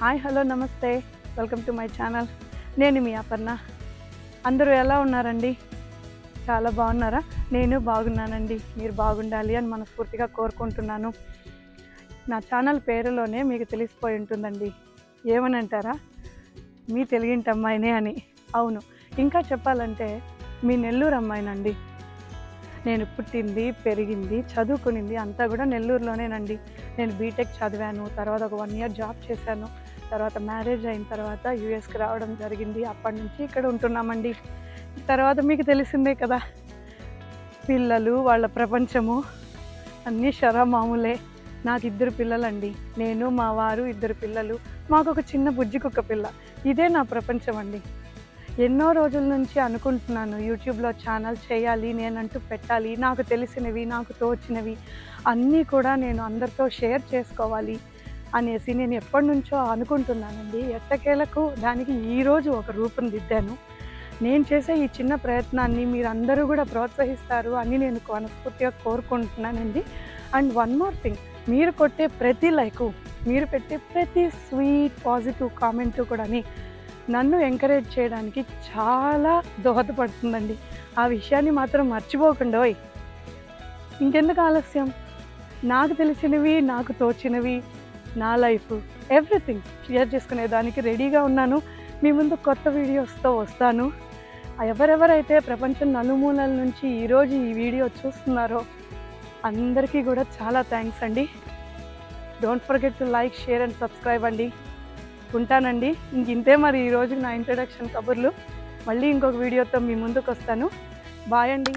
Hi hello నమస్తే. Welcome to my channel. నేను మీ అపర్ణ. అందరూ ఎలా ఉన్నారండి? చాలా బాగున్నారా? నేను బాగున్నానండి. మీరు బాగుండాలి అని మనస్ఫూర్తిగా కోరుకుంటున్నాను. నా ఛానల్ పేరులోనే మీకు తెలిసిపోయి ఉంటుందండి. ఏమనంటారా? మీ తెలుగింటి అమ్మాయినే అని. అవును. ఇంకా చెప్పాలంటే మీ నెల్లూరు అమ్మాయినండి. నేను పుట్టింది పెరిగింది చదువుకునింది అంతా కూడా నెల్లూరులోనేనండి. నేను బీటెక్ చదివాను తర్వాత ఒక వన్ ఇయర్ జాబ్ చేశాను. తర్వాత మ్యారేజ్ అయిన తర్వాత యూఎస్కి రావడం జరిగింది. అప్పటి నుంచి ఇక్కడ ఉంటున్నామండి. తర్వాత మీకు తెలిసిందే కదా పిల్లలు వాళ్ళ ప్రపంచము అన్నీ షరా మామూలే నాకు ఇద్దరు పిల్లలండి. నేను మా వారు ఇద్దరు పిల్లలు. మాకు ఒక చిన్న బుజ్జి కుక్క పిల్ల. ఇదే నా ప్రపంచం అండి ఎన్నో రోజుల నుంచి అనుకుంటున్నాను యూట్యూబ్లో ఛానల్ చేయాలి నేనంటూ పెట్టాలి. నాకు తెలిసినవి నాకు తోచినవి అన్నీ కూడా నేను అందరితో షేర్ చేసుకోవాలి. అనేసి నేను ఎప్పటి నుంచో అనుకుంటున్నానండి. ఎట్టకేలకు దానికి ఈరోజు ఒక రూపం దిద్దాను. నేను చేసే ఈ చిన్న ప్రయత్నాన్ని మీరు అందరూ కూడా ప్రోత్సహిస్తారు అని నేను మనస్ఫూర్తిగా కోరుకుంటున్నానండి. అండ్ వన్ మోర్ థింగ్ మీరు కొట్టే ప్రతి లైకు మీరు పెట్టే ప్రతి స్వీట్ పాజిటివ్ కామెంట్ కూడాని నన్ను ఎంకరేజ్ చేయడానికి చాలా దోహదపడుతుందండి. ఆ విషయాన్ని మాత్రం మర్చిపోకుండా ఇంకెందుకు ఆలస్యం? నాకు తెలిసినవి నాకు తోచినవి నా లైఫ్ ఎవ్రీథింగ్ షేర్ చేసుకునే దానికి రెడీగా ఉన్నాను. మీ ముందు కొత్త వీడియోస్తో వస్తాను. ఎవరెవరైతే ప్రపంచం నలుమూలల నుంచి ఈరోజు ఈ వీడియో చూస్తున్నారో అందరికీ కూడా చాలా థ్యాంక్స్ అండి. Don't forget to like share and subscribe అండి. ఉంటానండి. ఇంక ఇంతే మరి ఈరోజు నా ఇంట్రడక్షన్ కబుర్లు. మళ్ళీ ఇంకొక వీడియోతో మీ ముందుకు వస్తాను బాయ్ అండి.